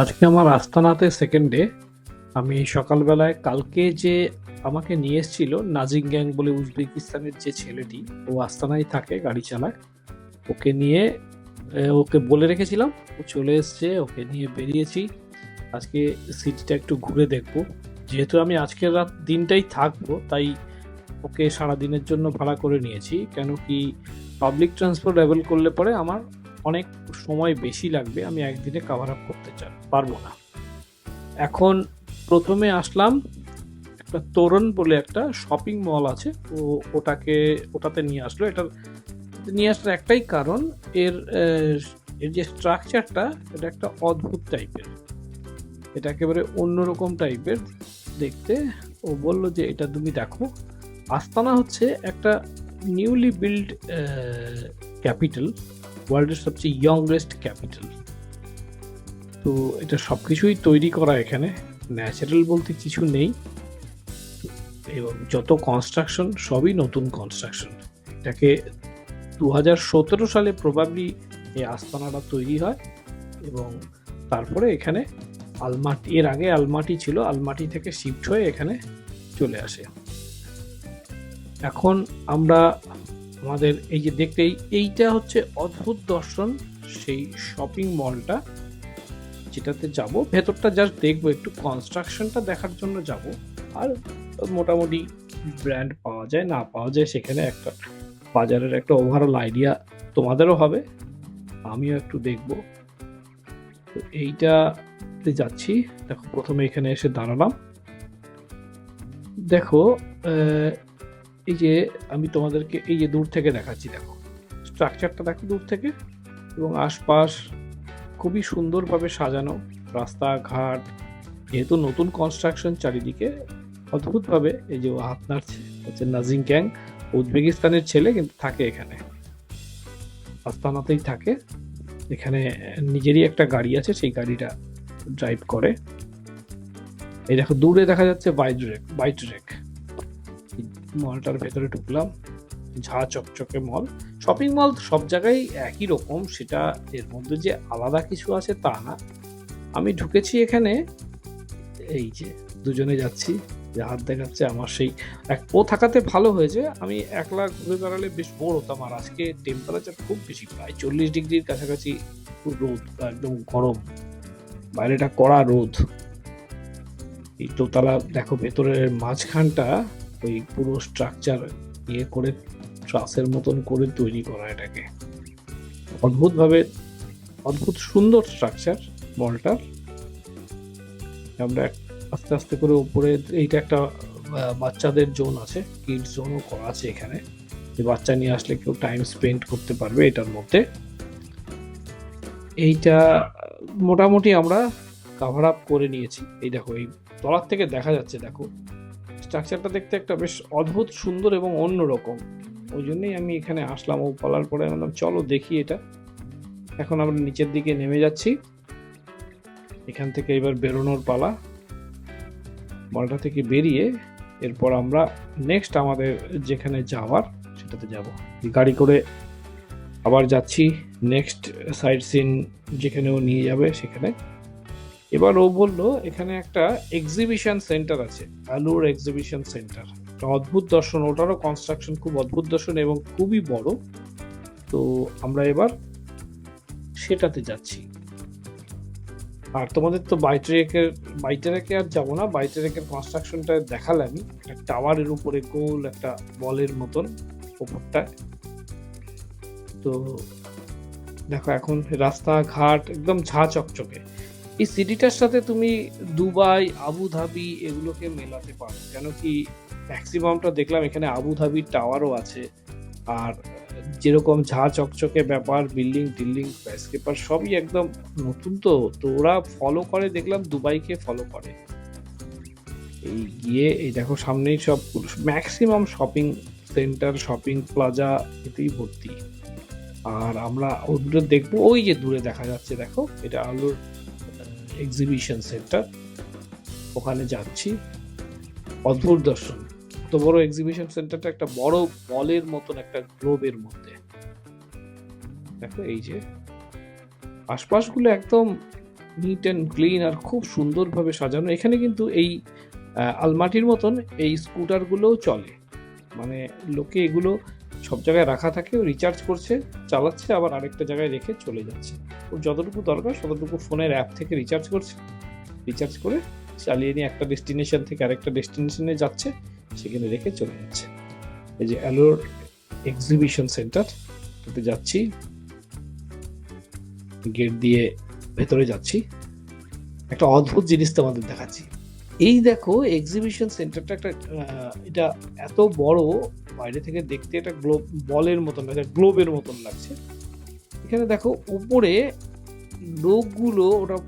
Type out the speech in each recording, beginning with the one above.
আজকে আমার আস্তানাতে second day আমি সকালবেলায়, কালকে যে আমাকে নিয়ে এসেছিল নাজিং গ্যাং বলে উজবেকিস্তানের যে ছেলেটি, ও আস্তানায় থাকে গাড়ি চালায়। ওকে নিয়ে ওকে বলে রেখেছিলাম, ও চলে এসছে, ওকে নিয়ে বেরিয়েছি। আজকে সিটিটা একটু ঘুরে দেখব। যেহেতু আমি আজকের রাত দিনটাই থাকব, তাই ওকে সারা দিনের জন্য ভাড়া করে নিয়েছি। কেন কি পাবলিক ট্রান্সপোর্ট অ্যাভেল করলে পরে আমার অনেক সময় বেশি লাগবে, আমি একদিনে কাভার আপ করতে চাই। পারব না। এখন প্রথমে আসলাম একটা তোরণ বলে একটা শপিং মল আছে। ও ওটাকে, ওটাতে নিয়ে আসলো। এটা নিয়ে আসার একটাই কারণ, এর এর যে স্ট্রাকচারটা এটা একটা অদ্ভুত টাইপের এটা একেবারে অন্যরকম টাইপের দেখতে ও বলল যে, এটা তুমি দেখো। আস্তানা হচ্ছে একটা নিউলি বিল্ড ক্যাপিটাল ওয়ার্ল্ডের সবচেয়ে ইয়ংগেস্ট ক্যাপিটাল তো এটা সব কিছুই তৈরি করা এখানে। ন্যাচারাল বলতে কিছু নেই। এবং যত কনস্ট্রাকশন সবই নতুন কনস্ট্রাকশন এটাকে দু হাজার সতেরো সালে প্রবাবলি এই আস্তানাটা তৈরি হয় এবং তারপরে এখানে আলমাটি, এর আগে আলমাটি ছিল। আলমাটি থেকে শিফট হয়ে এখানে চলে আসে। এখন আমরা আমাদের এই যে দেখতে এইটা হচ্ছে অদ্ভুত দর্শন। সেই শপিং মলটা যেটাতে যাব, ভেতরটা জাস্ট দেখব, একটু কনস্ট্রাকশনটা দেখার জন্য যাব। আর মোটামুটি ব্র্যান্ড পাওয়া যায়, না পাওয়া যায় সেখানে একটা বাজারের একটা ওভারঅল আইডিয়া তোমাদেরও হবে, আমিও একটু দেখব। তো এইটাতে যাচ্ছি। দেখো, প্রথমে এখানে এসে দাঁড়ালাম। দেখো এই যে আমি তোমাদেরকে এই যে দূর থেকে দেখাচ্ছি, দেখো। স্ট্রাকচারটা দেখো দূর থেকে। এবং আশপাশ খুবই সুন্দরভাবে সাজানো রাস্তাঘাট, যেহেতু নতুন কনস্ট্রাকশন চারিদিকে অদ্ভুতভাবে এই যে নাড়ছে হচ্ছে নাজিং গ্যাং, উজবেকিস্তানের ছেলে কিন্তু থাকে এখানে। আস্তানাতেই থাকে। এখানে নিজেরই একটা গাড়ি আছে, সেই গাড়িটা ড্রাইভ করে। এই দেখো, দূরে দেখা যাচ্ছে বাইট্রেক বাইট্রেক মলটার ভেতরে ঢুকলাম। ঝা চকচকে মল। শপিং মল সব জায়গায় একই রকম, সেটা এর মধ্যে যে আলাদা কিছু আছে তা না। আমি ঢুকেছি এখানে, এই যে দুজনে যাচ্ছি, যে হাত দেখাচ্ছে আমার সেই এক ও থাকাতে ভালো হয়েছে। আমি একলা ঘুরে বেড়ালে বেশ বোর হতাম, আর আজকে টেম্পারেচার খুব বেশি, প্রায় চল্লিশ ডিগ্রির কাছাকাছি রোদ একদম গরম। বাইরেটা কড়া রোদ। এই দোতলা, দেখো ভেতরের মাঝখানটা, ওই পুরো স্ট্রাকচার ইয়ে করে ট্রাসের মতন করে তৈরি করা এটাকে। অদ্ভুতভাবে, অদ্ভুত সুন্দর স্ট্রাকচার মলটার আমরা আস্তে আস্তে করে উপরে, এইটা একটা বাচ্চাদের জোন আছে কিডস জোনও করা আছে এখানে। যে বাচ্চা নিয়ে আসলে কেউ টাইম স্পেন্ড করতে পারবে এটার মধ্যে। এইটা মোটামুটি আমরা কাভার আপ করে নিয়েছি। এই দেখো, এই তলার থেকে দেখা যাচ্ছে, দেখো। স্ট্রাকচারটা দেখতে একটা বেশ অদ্ভুত, সুন্দর এবং অন্যরকম। ওই জন্যই আমি এখানে আসলাম। ও বলার পরে বললাম, চলো দেখি এটা। এখন আমরা নিচের দিকে নেমে যাচ্ছি। এখান থেকে এবার বেরোনোর পালা। মলটা থেকে বেরিয়ে এরপর আমরা নেক্সট আমাদের যেখানে যাওয়ার, সেটাতে যাব। গাড়ি করে আবার যাচ্ছি নেক্সট সাইড সিন যেখানে ও নিয়ে যাবে, সেখানে। এবার ও বলল, এখানে একটা এক্সিবিশন সেন্টার আছে আলুর এক্সিবিশন সেন্টার একটা অদ্ভুত দর্শন, ওটারও কনস্ট্রাকশন খুব অদ্ভুত দর্শন এবং খুবই বড়। তো আমরা এবার সেটাতে যাচ্ছি। আর তোমাদের তো বাইট্রেকের বাইটারেকে আর যাব না। বাইটারেকের কনস্ট্রাকশনটা দেখালামই। একটা টাওয়ারের উপরে গোল, একটা বলের মতন ওপরটা তো দেখো এখন রাস্তাঘাট একদম ঝা চকচকে। এই সিটিটার সাথে তুমি দুবাই, আবুধাবি এগুলোকে মেলাতে পারো। কেন কি ম্যাক্সিমামটা দেখলাম এখানে আবুধাবির টাওয়ারও আছে। আর যেরকম ঝা চকচকে ব্যাপার বিল্ডিং টিল্ডিং স্কাইস্ক্রেপার সবই একদম নতুন তো। তো ওরা ফলো করে, দেখলাম দুবাইকে ফলো করে। এই গিয়ে, এই দেখো সামনেই সব maximum shopping centre shopping plaza এতেই ভর্তি। আর আমরা ওগুলো দেখব, ওই যে দূরে দেখা যাচ্ছে, দেখো। এটা আলুর এক্সিবিশন সেন্টার ওখানে যাচ্ছি। অদ্ভুত দর্শন। এত বড় এক্সিবিশন সেন্টারটা একটা বড় মলের মতন, একটা গ্লোবের মধ্যে। দেখো এই যে। আশপাশগুলো একদম নিট অ্যান্ড ক্লিন আর খুব সুন্দরভাবে সাজানো। এখানে কিন্তু এই আলমাটির মতন এই স্কুটারগুলোও চলে। মানে লোকে এগুলো সব জায়গায় রাখা থাকে রিচার্জ করছে, চালাচ্ছে, আবার আরেকটা জায়গায় রেখে চলে যাচ্ছে। ওর যতটুকু দরকার ততটুকু ফোনের অ্যাপ থেকে রিচার্জ করছে। রিচার্জ করে চালিয়ে নিয়ে একটা ডেস্টিনেশন থেকে আরেকটা ডেস্টিনেশনে যাচ্ছে, সেখানে রেখে চলে যাচ্ছে। এই যে অ্যালোর এক্সিবিশন সেন্টার ওতে যাচ্ছি। গেট দিয়ে ভেতরে যাচ্ছি। একটা অদ্ভুত জিনিস তোমাদের দেখাচ্ছি। এই দেখো এক্সিবিশন সেন্টারটা একটা এটা এত বড়, বাইরে থেকে দেখতে এটা গ্লোব বলের মতন লাগছে গ্লোবের মতন লাগছে। এখানে দেখো উপরে লোকগুলো ওটা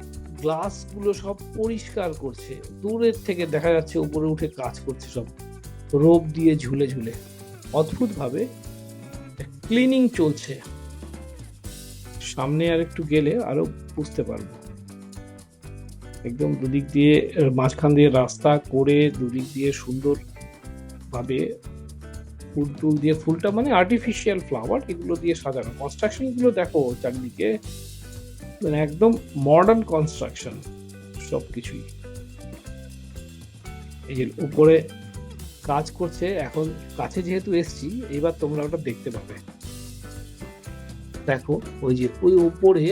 গ্লাসগুলো সব পরিষ্কার করছে। দূরের থেকে দেখা যাচ্ছে, উপরে উঠে কাজ করছে সব। রোপ দিয়ে ঝুলে ঝুলে। অদ্ভুতভাবে ক্লিনিং চলছে। সামনে আর একটু গেলে আরও বুঝতে পারব। একদম দুদিক দিয়ে মাঝখান দিয়ে রাস্তা করে দুদিক দিয়ে সুন্দর ভাবে ফুল টুল দিয়ে, ফুলটা মানে আর্টিফিশিয়াল ফ্লাওয়ার এগুলো দিয়ে সাজানো। কনস্ট্রাকশনগুলো দেখো চারদিকে মানে একদম মডার্ন কনস্ট্রাকশন সব কিছুই এই যে উপরে কাজ করছে, এখন কাছে যেহেতু এসছি, এবার তোমরা ওটা দেখতে পাবে। দেখো, ওই যে ওই উপরে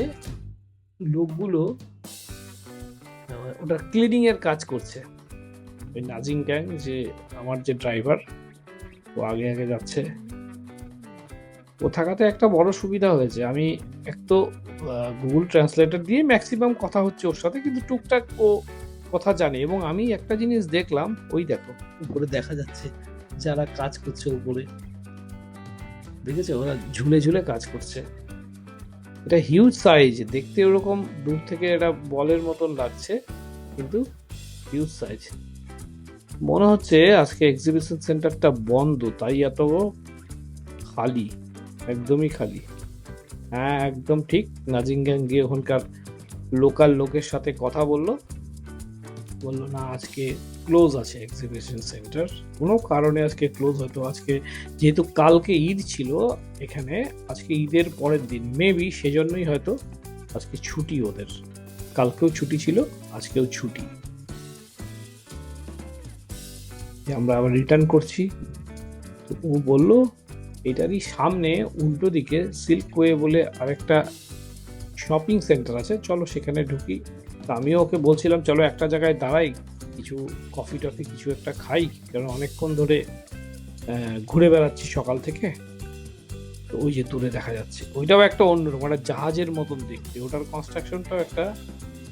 লোকগুলো ওটা ক্লিনিং এর কাজ করছে। ওই নাজিং গ্যাং যে আমার যে ড্রাইভার ও আগে আগে যাচ্ছে। ও থাকাতে একটা বড় সুবিধা হয়েছে। আমি এক তো গুগল ট্রান্সলেটর দিয়ে ম্যাক্সিমাম কথা হচ্ছে ওর সাথে কিন্তু টুকটাক ও কথা জানে। এবং আমি একটা জিনিস দেখলাম ওই দেখো। উপরে দেখা যাচ্ছে যারা কাজ করছে উপরে। দেখেছ? ওরা ঝুলে ঝুলে কাজ করছে। এটা হিউজ সাইজ দেখতে ওরকম দূর থেকে এটা বলের মতন লাগছে। কিন্তু হিউজ সাইজ মনে হচ্ছে আজকে এক্সিবিশন সেন্টারটা বন্ধ, তাই এত খালি, একদমই খালি। হ্যাঁ একদম ঠিক নাজিংগ্যাং গিয়ে ওখানকার লোকাল লোকের সাথে কথা বলল। বলল, না, আজকে ক্লোজ আছে এক্সিবিশন সেন্টার কোনো কারণে আজকে ক্লোজ হয়তো, আজকে যেহেতু কালকে ঈদ ছিল, এখানে আজকে ঈদের পরের দিন। মেবি সেজন্যই হয়তো আজকে ছুটি ওদের। কালকেও ছুটি ছিল, আজকেও ছুটি। আমরা আবার রিটার্ন করছি। তো ও বলল, এটারই সামনে উল্টো দিকে সিল্ক ওয়ে বলে আরেকটা শপিং সেন্টার আছে। চলো সেখানে ঢুকি। তো আমিও ওকে বলছিলাম, চলো একটা জায়গায় দাঁড়াই। কিছু কফি টফি কিছু একটা খাই। কারণ অনেকক্ষণ ধরে ঘুরে বেড়াচ্ছি সকাল থেকে। ওই যে দূরে দেখা যাচ্ছে। ওইটাও একটা অন্যরকম, একটা জাহাজের মতন দেখতে। ওটার কনস্ট্রাকশনটাও একটা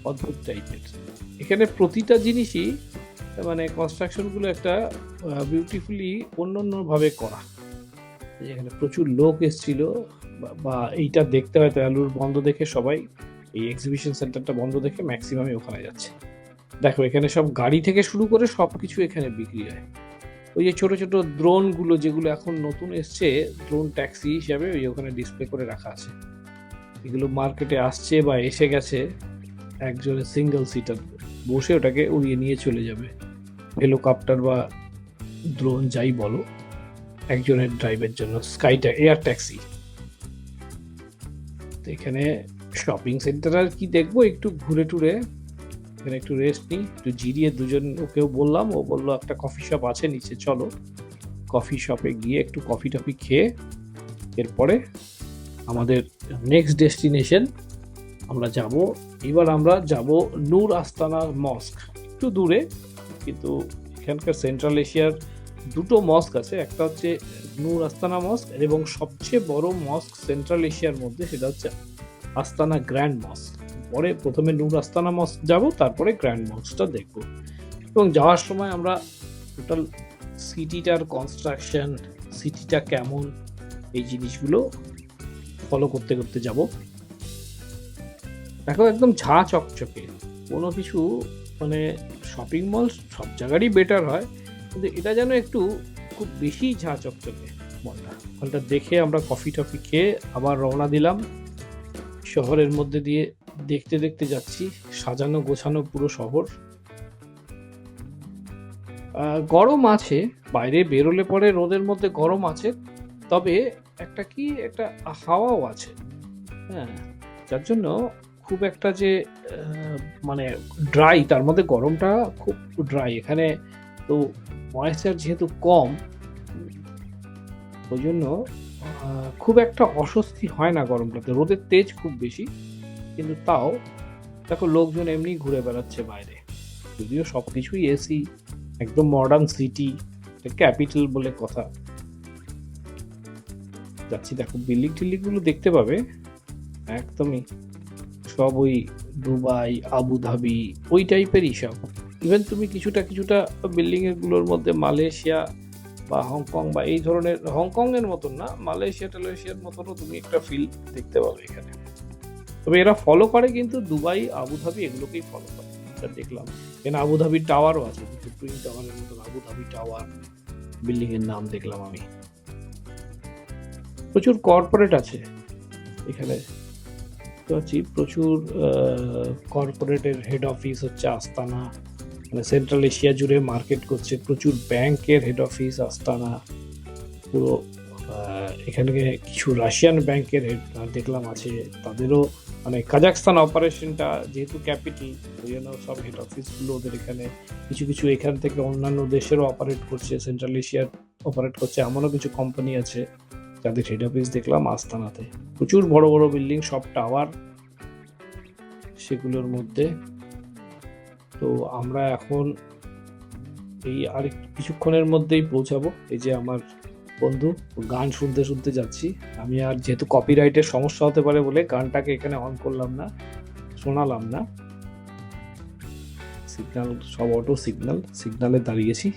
অদ্ভুত টাইপের এখানে প্রতিটা জিনিসই মানে কনস্ট্রাকশনগুলো একটা বিউটিফুলি অন্য অন্যভাবে করা। এই যে এখানে প্রচুর লোক এসেছিল, বা- এইটা দেখতে হয়তো অ্যালুর বন্ধ দেখে সবাই, এই এক্সিবিশন সেন্টারটা বন্ধ দেখে ম্যাক্সিমামই ওখানে যাচ্ছে। দেখো, এখানে সব গাড়ি থেকে শুরু করে সব কিছু এখানে বিক্রি হয়। ওই যে ছোট ছোট ড্রোনগুলো যেগুলো এখন নতুন এসছে ড্রোন ট্যাক্সি হিসাবে ওই ওখানে ডিসপ্লে করে রাখা আছে। এগুলো মার্কেটে আসছে বা এসে গেছে একজনের সিঙ্গেল সিটার বসে ওটাকে উড়িয়ে নিয়ে চলে যাবে। হেলিকপ্টার বা ড্রোন যাই বলো, একজনের ড্রাইভের জন্য। স্কাইটা এয়ার ট্যাক্সি তো এখানে শপিং সেন্টার আর কি দেখব, একটু ঘুরে টুরে। এখানে একটু রেস্ট নিই, একটু জিরিয়ে দুজন ওকেও বললাম, ও বলল একটা কফি শপ আছে নিচে, চলো। কফি শপে গিয়ে একটু কফি টফি খেয়ে, এরপরে আমাদের নেক্সট ডেস্টিনেশন আমরা যাব। এবার আমরা যাব নূর আস্তানা মস্ক একটু দূরে, কিন্তু এখানকার সেন্ট্রাল এশিয়ার দুটো মস্ক আছে, একটা হচ্ছে নূর আস্তানা মস্ক এবং সবচেয়ে বড় মস্ক সেন্ট্রাল এশিয়ার মধ্যে সেটা হচ্ছে আস্তানা গ্র্যান্ড মস্ক পরে প্রথমে নূর আস্তানা মস্ক যাব, তারপরে গ্র্যান্ড মস্কটা দেখব। এবং যাওয়ার সময় আমরা টোটাল সিটিটার কনস্ট্রাকশন সিটিটা কেমন, এই জিনিসগুলো ফলো করতে করতে যাব। দেখো, একদম ঝাঁ চকচকে। কোনো কিছু মানে শপিং মল সব জায়গারই বেটার হয়, কিন্তু এটা যেন একটু খুব বেশি ঝাঁ চকচকে মলটা মলটা দেখে আমরা কফি টফি খেয়ে আবার রওনা দিলাম। শহরের মধ্যে দিয়ে দেখতে দেখতে যাচ্ছি, সাজানো গোছানো পুরো শহর। গরম আছে, বাইরে বেরোলে পরে রোদের মধ্যে গরম আছে, তবে একটা কি, একটা হাওয়াও আছে। হ্যাঁ যার জন্য খুব একটা যে মানে ড্রাই তার মধ্যে গরমটা খুব ড্রাই এখানে তো ময়েশ্চার যেহেতু কম, ওই জন্য খুব একটা অস্বস্তি হয় না গরমটাতে। রোদের তেজ খুব বেশি। কিন্তু তাও দেখো লোকজন এমনি ঘুরে বেড়াচ্ছে বাইরে। যদিও সব কিছুই এসি একদম মডার্ন সিটি ক্যাপিটাল বলে কথা। যাচ্ছি, দেখো বিল্ডিং টিল্ডিংগুলো দেখতে পাবে। একদমই সব ওই দুবাই, আবুধাবি, ওই টাইপেরই সব। ইভেন তুমি কিছুটা কিছুটা বিল্ডিংগুলোর মধ্যে মালয়েশিয়া বা হংকং বা এই ধরনের হংকং এর মতন না মালয়েশিয়া টালয়েশিয়ার মতনও তুমি একটা ফিল দেখতে পাবে এখানে। তবে এরা ফলো করে কিন্তু দুবাই, আবুধাবি এগুলোকেই ফলো করে। এটা দেখলাম। এখানে আবুধাবি টাওয়ারও আছে টুইন টাওয়ারের মতন আবুধাবি টাওয়ার বিল্ডিং এর নাম দেখলাম আমি। প্রচুর কর্পোরেট আছে এখানে। দেখতে প্রচুর কর্পোরেটের হেড অফিস হচ্ছে আস্তানা মানে সেন্ট্রাল এশিয়া জুড়ে মার্কেট করছে, প্রচুর ব্যাংকের হেড অফিস আস্তানা পুরো এখানে কিছু রাশিয়ান ব্যাংকের হেড দেখলাম আছে, তাদেরও মানে কাজাকস্তান অপারেশনটা যেহেতু ক্যাপিটাল ওই জন্য সব হেড অফিসগুলো ওদের এখানে কিছু কিছু এখান থেকে অন্যান্য দেশেরও অপারেট করছে সেন্ট্রাল এশিয়ার অপারেট করছে, এমনও কিছু কোম্পানি আছে যাদের হেড অফিস দেখলাম আস্তানাতে। প্রচুর বড় বড় বিল্ডিং সব টাওয়ার সেগুলোর মধ্যে। তো আমরা এখন এই আর কিছুক্ষণের মধ্যেই পৌঁছাবো। এই যে আমার বন্ধু, গান শুনতে শুনতে যাচ্ছি। আমি আর যেহেতু কপিরাইটের সমস্যা হতে পারে বলে গানটাকে এখানে অন করলাম না, শোনালাম না। সিগনাল সব অটো সিগনাল সিগনালে দাঁড়িয়েছি।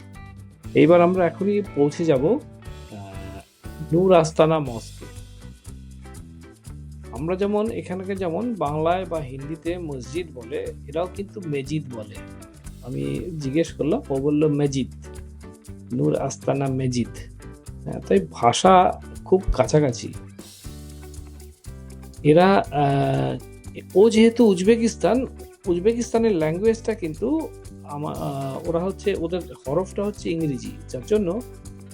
এইবার আমরা এখনই পৌঁছে যাব নূর আস্তানা মস্কে আমরা যেমন এখানকে যেমন, বাংলায় বা হিন্দিতে মসজিদ বলে, এরাও কিন্তু মেজিদ বলে। আমি জিজ্ঞেস করলাম, ও বলল, মেজিদ, নূর আস্তানা মেজিদ। তাই ভাষা খুব কাছাকাছি। এরা ও যেহেতু উজবেকিস্তান, উজবেকিস্তানের ল্যাঙ্গুয়েজটা কিন্তু ওরা হচ্ছে, ওদের হরফটা হচ্ছে ইংরেজি, যার জন্য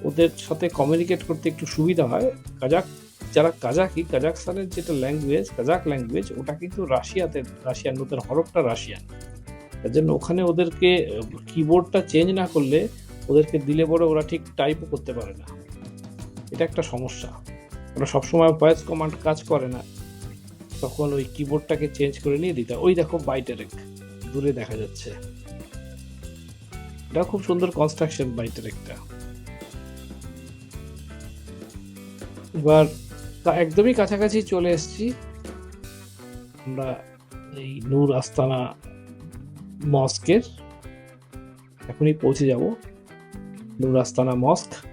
ওদের সাথে কমিউনিকেট করতে একটু সুবিধা হয়। কাজাক, যারা কাজাকি, কাজাকস্তানের যেটা ল্যাঙ্গুয়েজ কাজাক ল্যাঙ্গুয়েজ ওটা কিন্তু রাশিয়াতে, রাশিয়ান, ওদের হরফটা রাশিয়ান। তার জন্য ওখানে ওদেরকে কিবোর্ডটা চেঞ্জ না করলে ওদেরকে দিলে পরে ওরা ঠিক টাইপও করতে পারে না। এটা একটা সমস্যা। ওরা সবসময় ভয়েস কমান্ড কাজ করে না। তখন ওই কিবোর্ডটাকে চেঞ্জ করে নিয়ে দিতে ওই দেখো বাইটেরেক দূরে দেখা যাচ্ছে। এটা খুব সুন্দর কনস্ট্রাকশন বাইটেরেকটা এবার তা একদমই কাছাকাছি চলে এসেছি। আমরা এই নূর আস্তানা মস্কের এখনই পৌঁছে যাব। নূর আস্তানা মস্ক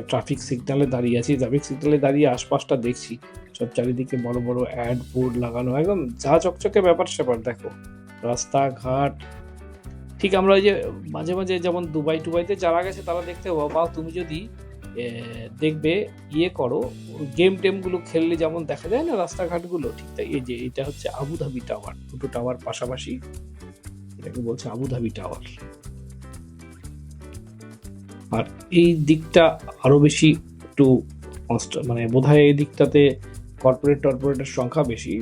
একটা ট্রাফিক সিগন্যালে দাঁড়িয়ে আছি। ট্রাফিক সিগন্যালে দাঁড়িয়ে আশপাশটা দেখছি। সব চারিদিকে বড় বড় অ্যাড বোর্ড লাগানো। একদম যা চকচকে ব্যাপার স্যাপার, দেখো। রাস্তাঘাট। ঠিক আমরা ওই যে মাঝে মাঝে যেমন দুবাই টুবাইতে যারা গেছে, তারা দেখতে পাবো বা তুমি যদি দেখবে ইয়ে করো গেম টেমগুলো খেললে যেমন দেখা যায় না রাস্তাঘাটগুলো, ঠিক তাই, এই যে, এটা হচ্ছে আবুধাবি টাওয়ার দুটো টাওয়ার পাশাপাশি, এটাকে বলছে আবুধাবি টাওয়ার আর এই দিকটা আরও বেশি একটু মানে বোধহয় এই দিকটাতে কর্পোরেট টর্পোরেটের সংখ্যা বেশি।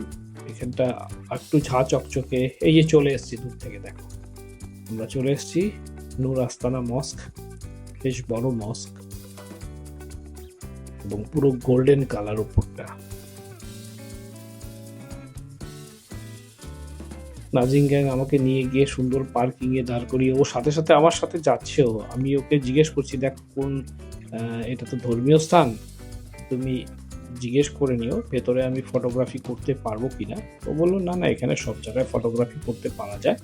এখানটা একটু ঝা চকচকে। এই যে চলে এসেছি দূর থেকে, দেখো। আমরা চলে এসেছি নূর আস্তানা মস্ক, বেশ বড় মস্ক। এবং পুরো গোল্ডেন কালার উপরটা। নাজিং গ্যাং আমাকে নিয়ে গিয়ে সুন্দর পার্কিংয়ে দাঁড় করিয়ে ও সাথে সাথে আমার সাথে যাচ্ছেও। আমি ওকে জিজ্ঞেস করছি দেখ কোন এটা তো ধর্মীয় স্থান? তুমি জিজ্ঞেস করে নিও ভেতরে আমি ফটোগ্রাফি করতে পারব কিনা? ও বলল না না এখানে সব জায়গায় ফটোগ্রাফি করতে পারা যায়।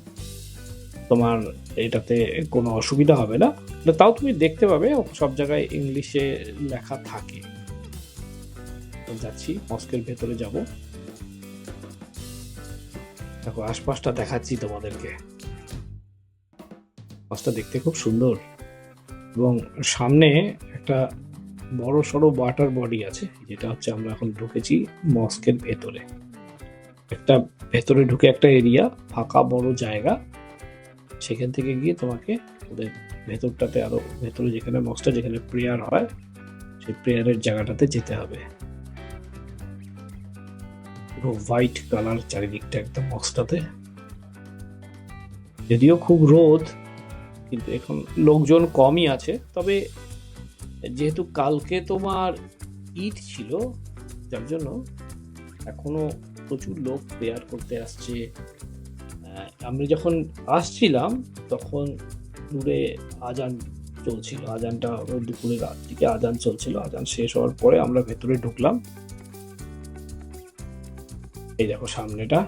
তোমার এটাতে কোনো অসুবিধা হবে না। না, তাও তুমি দেখতে পাবে সব জায়গায় ইংলিশে লেখা থাকে। যাচ্ছি মস্কের ভেতরে যাব। দেখো, আশপাশটা দেখাচ্ছি তোমাদেরকে। মস্কটা দেখতে খুব সুন্দর। এবং সামনে একটা বড় সড়ো ওয়াটার বডি আছে, যেটা হচ্ছে আমরা এখন ঢুকেছি মস্কের ভেতরে। একটা ভেতরে ঢুকে একটা এরিয়া ফাঁকা বড় জায়গা। সেখান থেকে গিয়ে তোমাকে ওদের ভেতরটাতে আরও ভেতরে যেখানে মস্কটা, যেখানে প্রেয়ার হয়, সেই প্রেয়ারের জায়গাটাতে যেতে হবে। পুরো হোয়াইট কালার চারিদিকটা একদম বক্সটাতে যদিও খুব রোদ কিন্তু এখন লোকজন কমই আছে। তবে যেহেতু কালকে তোমার ঈদ ছিল যার জন্য এখনও প্রচুর লোক প্রেয়ার করতে আসছে। আহ, আমি যখন আসছিলাম তখন দূরে আজান চলছিল। আজানটা ওই দুপুরে রাত থেকে আজান চলছিল। আজান শেষ হওয়ার পরে আমরা ভেতরে ঢুকলাম। এই দেখো সামনেটা,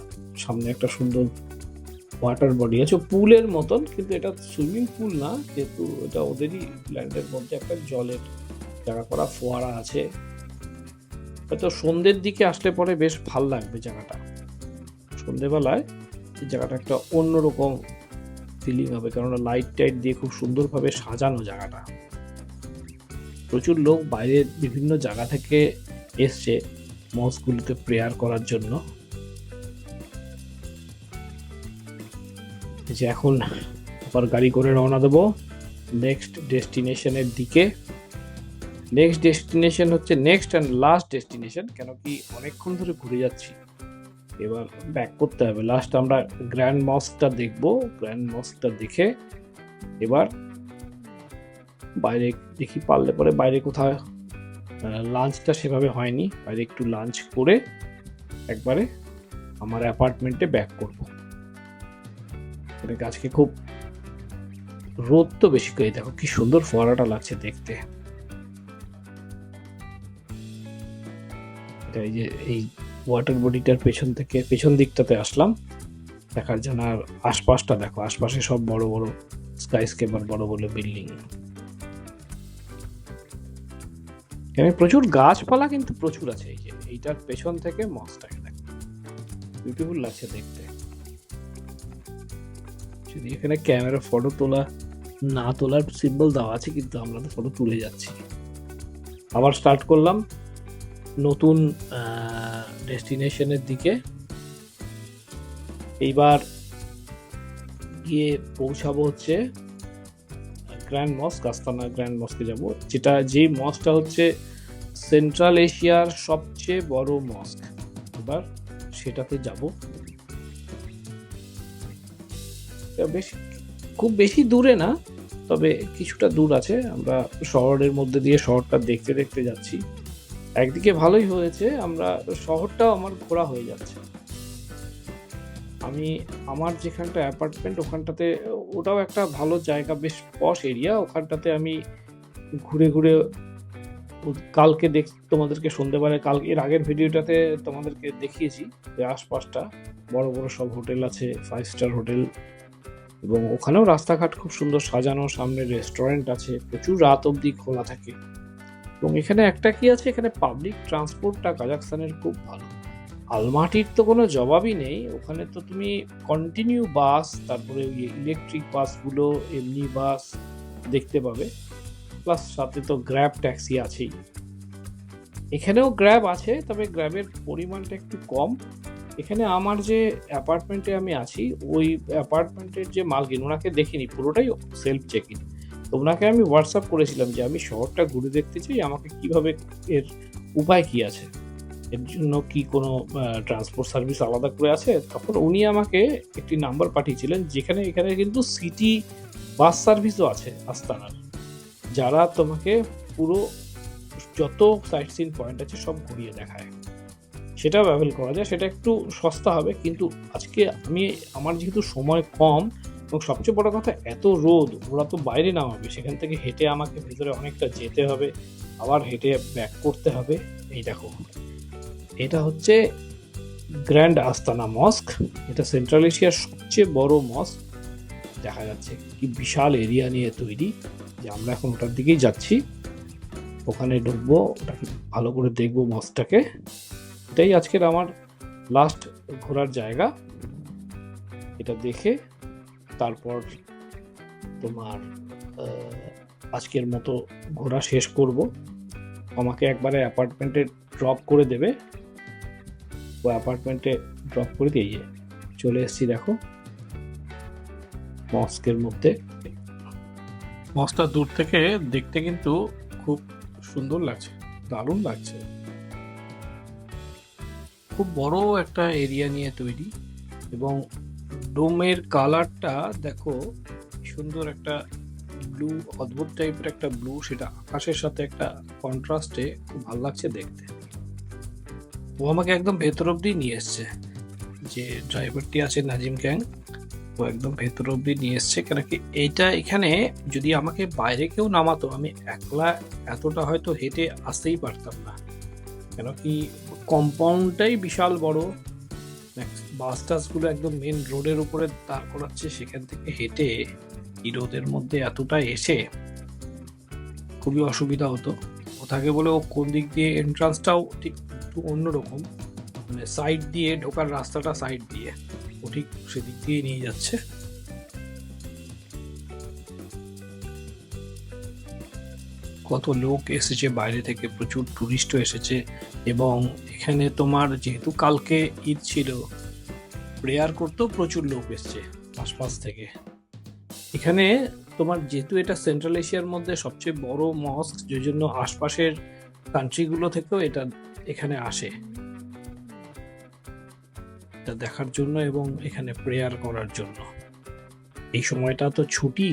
সামনে একটা সুন্দর ওয়াটার বডি আছে, পুলের মতন, কিন্তু এটা সুইমিং পুল না যেহেতু এটা ওদেরই ল্যান্ডের মধ্যে একটা জলের জায়গা করা ফোয়ারা আছে। হয়তো সন্ধ্যের দিকে আসলে পরে বেশ ভালো লাগবে জায়গাটা। সন্ধেবেলায় এই জায়গাটা একটা অন্যরকম ফিলিং হবে, কেননা লাইট টাইট দিয়ে খুব সুন্দরভাবে সাজানো জায়গাটা। প্রচুর লোক বাইরের বিভিন্ন জায়গা থেকে এসছে মসগুলিতে প্রেয়ার করার জন্য। যে এখন আবার গাড়ি করে রওনা দেবো নেক্সট ডেস্টিনেশনের দিকে। নেক্সট ডেস্টিনেশন হচ্ছে নেক্সট অ্যান্ড লাস্ট ডেস্টিনেশন কেন কি অনেকক্ষণ ধরে ঘুরে যাচ্ছি। এবার ব্যাক করতে হবে। লাস্ট আমরা গ্র্যান্ড মস্কটা দেখব। গ্র্যান্ড মস্কটা দেখে এবার বাইরে দেখি পারলে পরে বাইরে কোথাও লাঞ্চটা সেভাবে হয়নি। বাইরে একটু লাঞ্চ করে একবারে আমার অ্যাপার্টমেন্টে ব্যাক করব। মানে আজকে খুব রোদ তো বেশি করে। দেখো কি সুন্দর ফোয়ারাটা লাগছে দেখতে। এই যে, এই ওয়াটার বডিটার পেছন থেকে, পেছন দিকটাতে আসলাম। দেখার জন্য আর আশপাশটা দেখো, আশপাশে সব বড় বড় স্কাই স্কেপার বড় বড় বিল্ডিং এখানে প্রচুর গাছপালা কিন্তু প্রচুর আছে, এই যে, এইটার পেছন থেকে মসটাকে দেখো বিউটিফুল লাগছে দেখতে। এখানে ক্যামেরা ফটো তোলা না তোলার সিম্বল দেওয়া আছে, কিন্তু আমরা তো ফটো তুলে যাচ্ছি। আবার স্টার্ট করলাম নতুন ডেস্টিনেশনের দিকে। এইবার গিয়ে পৌঁছাবো হচ্ছে গ্র্যান্ড মস্ক আস্তানা গ্র্যান্ড মস্কে যাব, যেটা যে মস্কটা হচ্ছে সেন্ট্রাল এশিয়ার সবচেয়ে বড় মস্ক এবার সেটাতে যাব। বেশ, খুব বেশি দূরে না, তবে কিছুটা দূর আছে। আমরা শহরের মধ্যে দিয়ে শহরটা দেখতে দেখতে যাচ্ছি। একদিকে ভালোই হয়েছে, আমরা শহরটাও আমার ঘোরা হয়ে যাচ্ছে। আমি আমার যেখানটা অ্যাপার্টমেন্ট, ওখানটাতে, ওটাও একটা ভালো জায়গা, বেশ পশ এরিয়া। ওখানটাতে আমি ঘুরে ঘুরে কালকে দেখ, তোমাদেরকে সন্ধ্যেবেলায়, কাল, এর আগের ভিডিওটাতে তোমাদেরকে দেখিয়েছি। যে আশপাশটা, বড় বড় সব হোটেল আছে ফাইভ স্টার হোটেল। এবং ওখানেও রাস্তাঘাট খুব সুন্দর সাজানো, সামনে রেস্টুরেন্ট আছে, প্রচুর রাত অবধি খোলা থাকে। এবং এখানে একটা কি আছে? এখানে পাবলিক ট্রান্সপোর্টটা কাজাকস্তানের খুব ভালো। আলমাটির তো কোনো জবাবই নেই। ওখানে তো তুমি কন্টিনিউ বাস তারপরে ওই ইলেকট্রিক বাসগুলো এমনি বাস দেখতে পাবে। প্লাস সাথে তো গ্র্যাব ট্যাক্সি আছেই। এখানেও গ্র্যাব আছে, তবে গ্র্যাবের পরিমাণটা একটু কম। এখানে আমার যে অ্যাপার্টমেন্টে আমি আছি, ওই অ্যাপার্টমেন্টের যে মালকিন, ওনাকে দেখিনি, পুরোটাই সেলফ চেক ইন তো ওনাকে আমি হোয়াটসঅ্যাপ করেছিলাম যে, আমি শহরটা ঘুরে দেখতে চাই, আমাকে কীভাবে এর উপায় কি আছে? এর জন্য কি কোনো ট্রান্সপোর্ট সার্ভিস আলাদা করে আছে? তখন উনি আমাকে একটি নাম্বার পাঠিয়েছিলেন, যেখানে, এখানে কিন্তু সিটি বাস সার্ভিসও আছে আস্তানার। যারা তোমাকে পুরো যত সাইট সিন পয়েন্ট আছে সব ঘুরিয়ে দেখায়। সেটাও ব্যবহার করা যায়, সেটা একটু সস্তা হবে। কিন্তু আজকে আমি, আমার যেহেতু সময় কম এবং সবচেয়ে বড় কথা এত রোদ, ওরা তো বাইরে নামাবে, সেখান থেকে হেঁটে আমাকে ভেতরে অনেকটা যেতে হবে, আবার হেঁটে ব্যাক করতে হবে। এই দেখো, এটা হচ্ছে গ্র্যান্ড আস্তানা মস্ক এটা সেন্ট্রাল এশিয়ার সবচেয়ে বড় মস্ক দেখা যাচ্ছে কি বিশাল এরিয়া নিয়ে তৈরি, যে আমরা এখন ওটার দিকেই যাচ্ছি। ওখানে ঢুকবো, ওটাকে ভালো করে দেখব মস্কটাকে এটাই আজকের আমার লাস্ট ঘোরার জায়গা। এটা দেখে তারপর তোমার আজকের মতো ঘোরা শেষ করব। আমাকে একবারে অ্যাপার্টমেন্টে ড্রপ করে দেবে। ও অ্যাপার্টমেন্টে ড্রপ করে দিয়ে চলে এসেছি দেখো। মস্কের মধ্যে। মস্কটা দূর থেকে দেখতে কিন্তু খুব সুন্দর লাগছে, দারুণ লাগছে। খুব বড় একটা এরিয়া নিয়ে তৈরি এবং ডোমের কালারটা দেখো সুন্দর একটা ব্লু অদ্ভুত টাইপের একটা ব্লু সেটা আকাশের সাথে একটা কন্ট্রাস্টে খুব ভালো লাগছে দেখতে। ও আমাকে একদম ভেতর অব্দি নিয়ে এসছে। যে ড্রাইভারটি আছে নাজিম গ্যাং ও একদম ভেতর অব্দি নিয়ে এসছে, কেন কি এইটা এখানে যদি আমাকে বাইরে কেউ নামাতো, আমি একলা এতটা হয়তো হেঁটে আসতেই পারতাম না। কেন কি কম্পাউন্ডটাই বিশাল বড়। বাস টাসগুলো একদম মেন রোডের উপরে দাঁড় করাচ্ছে, সেখান থেকে হেঁটে এই রোদের মধ্যে এতটা এসে খুবই অসুবিধা হতো। ও থাকে বলে ও কোন দিক দিয়ে এন্ট্রান্সটাও ঠিক একটু অন্যরকম। মানে সাইড দিয়ে ঢোকার রাস্তাটা সাইড দিয়ে। ও ঠিক সেদিক দিয়ে নিয়ে যাচ্ছে। কত লোক এসেছে, বাইরে থেকে প্রচুর টুরিস্টও এসেছে এবং এখানে তোমার যেহেতু কালকে ঈদ ছিল, প্রেয়ার করতেও প্রচুর লোক এসছে আশপাশ থেকে। এখানে তোমার যেহেতু এটা সেন্ট্রাল এশিয়ার মধ্যে সবচেয়ে বড় মস্ক যে জন্য আশপাশের কান্ট্রিগুলো থেকেও এটা এখানে আসে। এটা দেখার জন্য এবং এখানে প্রেয়ার করার জন্য। এই সময়টা তো ছুটি।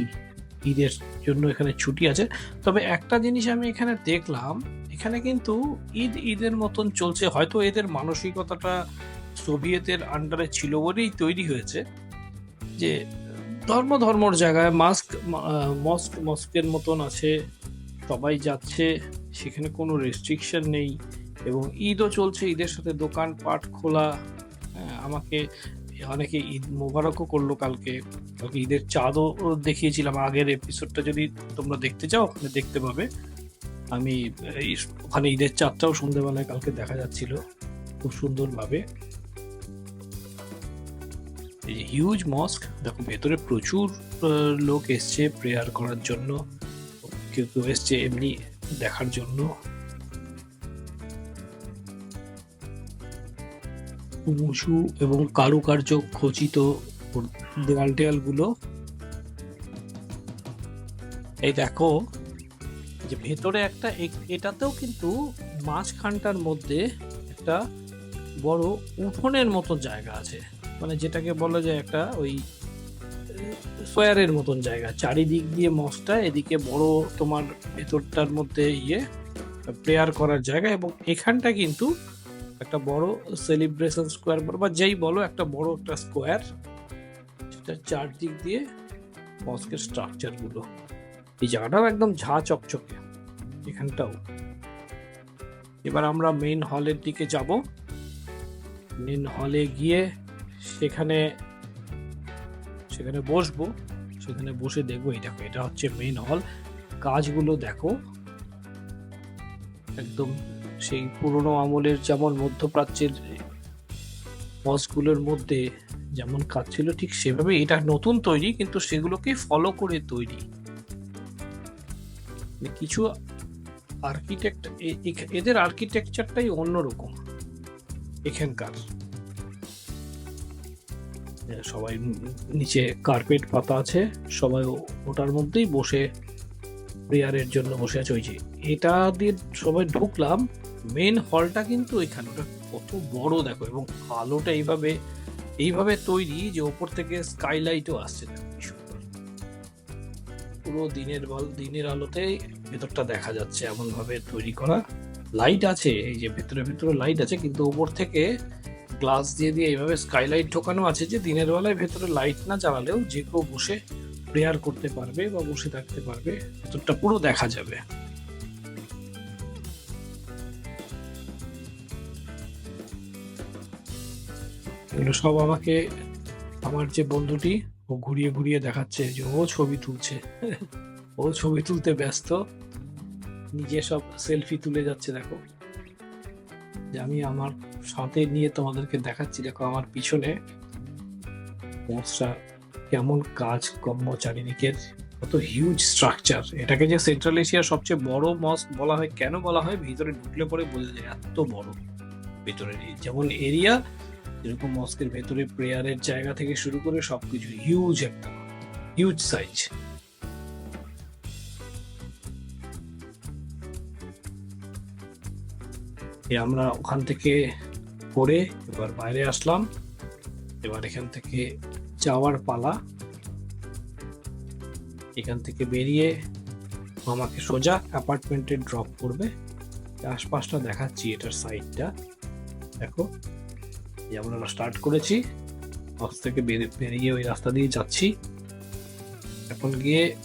ঈদের জন্য এখানে ছুটি আছে। তবে একটা জিনিস আমি এখানে দেখলাম এখানে কিন্তু ঈদ ঈদের মতন চলছে। হয়তো এদের মানসিকতাটা সোভিয়েতের আন্ডারে ছিল বলেই তৈরি হয়েছে যে ধর্ম ধর্মর জায়গায় মাস্ক মস্ক মস্কের মতন আছে সবাই যাচ্ছে সেখানে কোনো রেস্ট্রিকশন নেই এবং ঈদও চলছে ঈদের সাথে দোকান পাট খোলা। হ্যাঁ, আমাকে অনেকে ঈদ মোবারকও করল কালকে। ঈদের চাঁদও দেখিয়েছিলাম। আগের এপিসোডটা যদি তোমরা দেখতে চাও, ওখানে দেখতে পাবে। আমি ওখানে ঈদের চাঁদটাও সন্ধ্যেবেলায় কালকে দেখা যাচ্ছিল। খুব সুন্দরভাবে। এই যে হিউজ মস্ক দেখো ভেতরে প্রচুর লোক এসছে প্রেয়ার করার জন্য। কেউ কেউ এসছে এমনি দেখার জন্য। উঁচু এবং কারুকার্য খচিত দেওয়াল টেয়ালগুলো এই দেখো, যে ভেতরে একটা এটাতেও কিন্তু মাঝখানটার মধ্যে একটা বড় উঠোনের মতো জায়গা আছে। মানে যেটাকে বলা যায় একটা ওই সোয়ারের মতন জায়গা। চারিদিক দিয়ে মসটা, এদিকে বড় তোমার ভেতরটার মধ্যে ইয়ে প্রেয়ার করার জায়গা এবং এখানটা কিন্তু একটা বড় সেলিব্রেশন স্কোয়ার বা যেই বলো একটা বড় একটা স্কোয়ার সেটা চারদিক দিয়ে মস্কের স্ট্রাকচারগুলো। এই জায়গাটাও একদম ঝা চকচকে, এখানটাও। এবার আমরা মেন হলের দিকে যাব। মেন হলে গিয়ে সেখানে সেখানে বসবো। সেখানে বসে দেখব, এই দেখো, এটা হচ্ছে মেন হল কাজগুলো দেখো। একদম সেই পুরনো আমলের যেমন মধ্যপ্রাচ্যের মসগুলোর মধ্যে যেমন কাজ ছিল, ঠিক সেভাবে এটা নতুন তৈরি, কিন্তু সেগুলোকে ফলো করে তৈরি। মানে কিছু আর্কিটেক্ট এদের আর্কিটেকচারটাই অন্যরকম এখানকার। সবাই নিচে কার্পেট পাতা আছে, সবাই ওটার মধ্যেই বসে প্রেয়ারের জন্য বসে আছে। ওই যে এটা দিয়ে সবাই ঢুকলাম মেন হলটা কিন্তু এখানে ওটা কত বড় দেখো, এবং আলোটা এইভাবে এইভাবে তৈরি যে ওপর থেকে স্কাইলাইটও আসছে সুন্দর। পুরো দিনের দিনের আলোতে ভেতরটা দেখা যাচ্ছে এমন ভাবে তৈরি করা লাইট আছে, এই যে ভেতরে ভেতরে লাইট আছে, কিন্তু ওপর থেকে গ্লাস দিয়ে দিয়ে এইভাবে স্কাইলাইট ঢোকানো আছে যে দিনের বেলায় ভেতরে লাইট না জ্বালালেও যে কেউ বসে প্রেয়ার করতে পারবে বা বসে থাকতে পারবে, ভেতরটা পুরো দেখা যাবে এগুলো সব আমাকে, আমার যে বন্ধুটি, ও ঘুরিয়ে ঘুরিয়ে দেখাচ্ছে যে ও ছবি তুলছে। ও ছবি তুলতে ব্যস্ত। নিজে সব সেলফি তুলে যাচ্ছে, দেখো। যে আমি আমার সাথে নিয়ে তোমাদেরকে দেখাচ্ছি, দেখো আমার পিছনে মশরা কেমন কাজ কর্ম চারিদিকের, কত হিউজ স্ট্রাকচার এটাকে যে সেন্ট্রাল এশিয়ার সবচেয়ে বড় মস্ক বলা হয়, কেন বলা হয়? ভিতরে ঢুকলে পরে বোঝা যায়, এত বড়। ভেতরের যেমন এরিয়া যেরকম মস্কের ভেতরে প্রেয়ারের জায়গা থেকে শুরু করে সবকিছু হিউজ একটা হিউজ সাইজ আমরা ওখান থেকে করে এবার বাইরে আসলাম। এবার এখান থেকে যাওয়ার পালা। এখান থেকে বেরিয়ে আমাকে সোজা অ্যাপার্টমেন্টে ড্রপ করবে। আশপাশটা দেখাচ্ছি এটার সাইডটা দেখো যেমন আমরা স্টার্ট করেছি। অফিস থেকে বের- বেরিয়ে ওই রাস্তা দিয়ে যাচ্ছি। এখন গিয়ে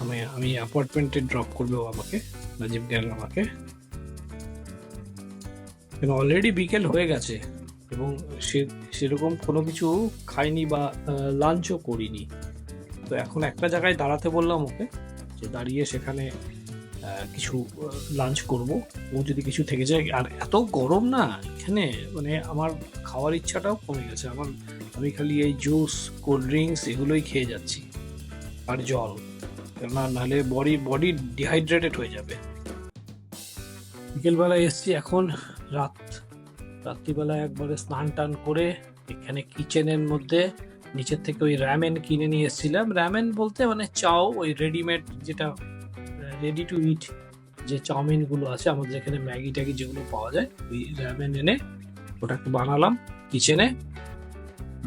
আমি আমি অ্যাপার্টমেন্টে ড্রপ করবে ও আমাকে, রাজীব গ্যাং আমাকে। অলরেডি বিকেল হয়ে গেছে এবং সে, সেরকম কোনো কিছু খাইনি বা লাঞ্চও করিনি। তো এখন একটা জায়গায় দাঁড়াতে বললাম ওকে যে দাঁড়িয়ে সেখানে কিছু লাঞ্চ করব। ও যদি কিছু থেকে যায়, আর এত গরম না এখানে মানে আমার খাওয়ার ইচ্ছাটাও কমে গেছে। আমার, আমি খালি এই জুস কোল্ড ড্রিঙ্কস এগুলোই খেয়ে যাচ্ছি আর জল। না নাহলে বডি বডি ডিহাইড্রেটেড হয়ে যাবে। বিকেলবেলায় এসছি এখন রাত রাত্রিবেলা একবারে স্নান টান করে এখানে কিচেনের মধ্যে, নিচের থেকে ওই র্যামেন কিনে নিয়ে এসেছিলাম। র্যামেন বলতে মানে চাও, ওই রেডিমেড যেটা রেডি টু ইট যে চাউমিনগুলো আছে, আমাদের এখানে ম্যাগি ট্যাগি যেগুলো পাওয়া যায়, ওই র্যামেন এনে ওটাকে বানালাম কিচেনে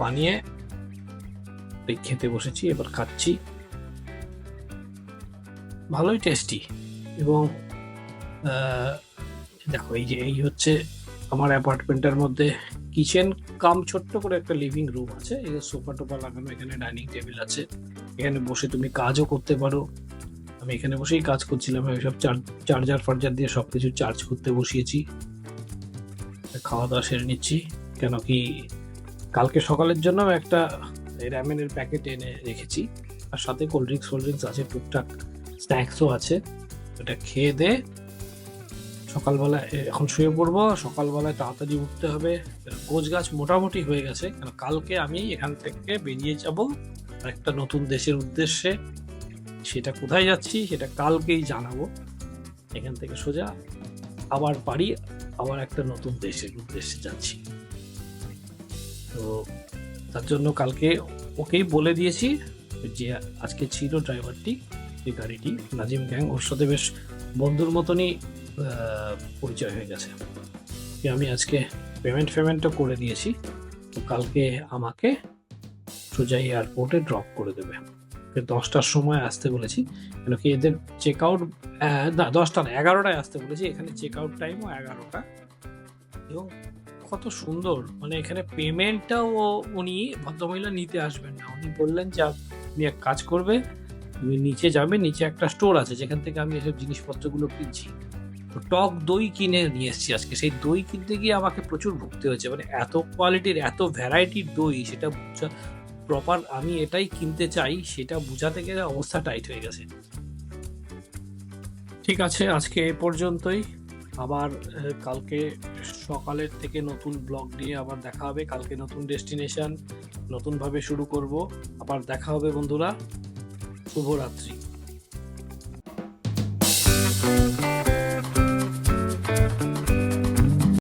বানিয়ে খেতে বসেছি, এবার খাচ্ছি। ভালোই টেস্টি এবং দেখো এই যে, এই হচ্ছে আমার অ্যাপার্টমেন্টের মধ্যে কিচেন কাম ছোট্ট করে একটা লিভিং রুম আছে এই সোফা টোফা লাগানো, এখানে ডাইনিং টেবিল আছে। এখানে বসে তুমি কাজও করতে পারো। আমি এখানে বসেই কাজ করছিলাম, আমি সব চার্জার ফার্জার দিয়ে সব কিছু চার্জ করতে বসিয়েছি। খাওয়া দাওয়া সেরে নিচ্ছি কেন কি কালকে সকালের জন্য একটা র্যামেনের প্যাকেট এনে রেখেছি। আর সাথে কোল্ড ড্রিঙ্কস কোল্ড ড্রিঙ্কস আছে, টুকটাক স্ন্যাক্সও আছে। ওটা খেয়ে দে। সকালবেলা এখন শুয়ে পড়ব, সকালবেলায় তাড়াতাড়ি উঠতে হবে। গোছ গাছ মোটামুটি হয়ে গেছে কারণ কালকে আমি এখান থেকে বেরিয়ে যাব একটা নতুন দেশের উদ্দেশ্যে। সেটা কোথায় যাচ্ছি সেটা কালকেই জানাব। এখান থেকে সোজা আবার বাড়ি, আবার একটা নতুন দেশের উদ্দেশ্যে যাচ্ছি। তো তার জন্য কালকে ওকেই বলে দিয়েছি যে আজকে ছিল ড্রাইভারটি, এই গাড়িটি। নাজিম গ্যাং, ওর সাথে বেশ বন্ধুর মতনই পরিচয় হয়ে গেছে। যে আমি আজকে পেমেন্ট ফেমেন্টও করে দিয়েছি। তো কালকে আমাকে সোজা এয়ারপোর্টে ড্রপ করে দেবে। দশটার সময় আসতে বলেছি। কেন কি এদের চেক আউট না, দশটা না, এগারোটায় আসতে বলেছি। এখানে চেক আউট টাইমও এগারোটা। এবং কত সুন্দর মানে এখানে পেমেন্টটাও উনি ভদ্রমহিলা নিতে আসবেন না। উনি বললেন যে আপনি এক কাজ করবে, তুমি নিচে যাবে, নিচে একটা স্টোর আছে, যেখান থেকে আমি এসব জিনিসপত্রগুলো কিনছি। তো টক দই কিনে নিয়ে এসেছি আজকে। সেই দই কিনতে গিয়ে আমাকে প্রচুর ভুগতে হয়েছে। মানে এত কোয়ালিটির এত ভ্যারাইটির দই, সেটা প্রপার আমি এটাই কিনতে চাই, সেটা বোঝাতে গেলে অবস্থা টাইট হয়ে গেছে। ঠিক আছে, আজকে এ পর্যন্তই। আবার কালকে সকালের থেকে নতুন ব্লগ নিয়ে আবার দেখা হবে। কালকে নতুন ডেস্টিনেশন নতুনভাবে শুরু করব। আবার দেখা হবে বন্ধুরা। শুভরাত্রি।